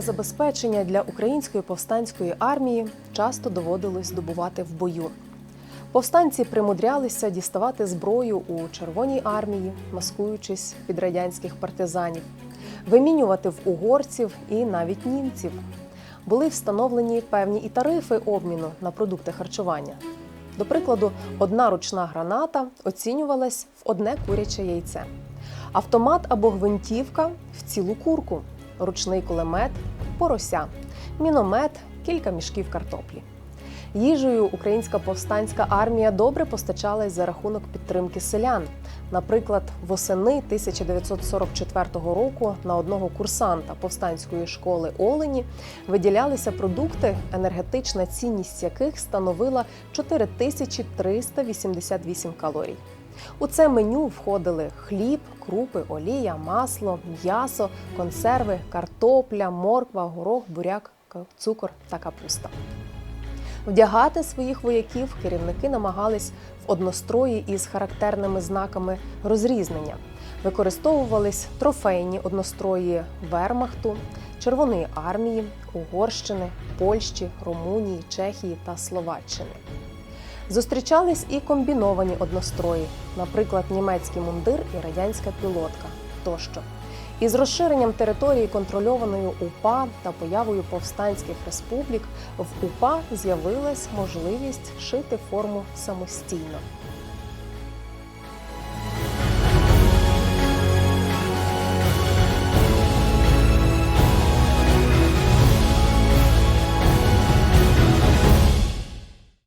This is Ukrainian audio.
забезпечення для української повстанської армії часто доводилось здобувати в бою. Повстанці примудрялися діставати зброю у Червоній армії, маскуючись під радянських партизанів, вимінювати в угорців і навіть німців. Були встановлені певні і тарифи обміну на продукти харчування. До прикладу, одна ручна граната оцінювалась в одне куряче яйце, автомат або гвинтівка в цілу курку, ручний кулемет, порося, міномет, кілька мішків картоплі. Їжею українська повстанська армія добре постачалась за рахунок підтримки селян. Наприклад, восени 1944 року на одного курсанта повстанської школи Олені виділялися продукти, енергетична цінність яких становила 4388 калорій. У це меню входили хліб, крупи, олія, масло, м'ясо, консерви, картопля, морква, горох, буряк, цукор та капуста. Вдягати своїх вояків керівники намагались в однострої із характерними знаками розрізнення. Використовувались трофейні однострої Вермахту, Червоної армії, Угорщини, Польщі, Румунії, Чехії та Словаччини. Зустрічались і комбіновані однострої, наприклад, німецький мундир і радянська пілотка тощо. Із розширенням території, контрольованої УПА та появою повстанських республік, в УПА з'явилась можливість шити форму самостійно.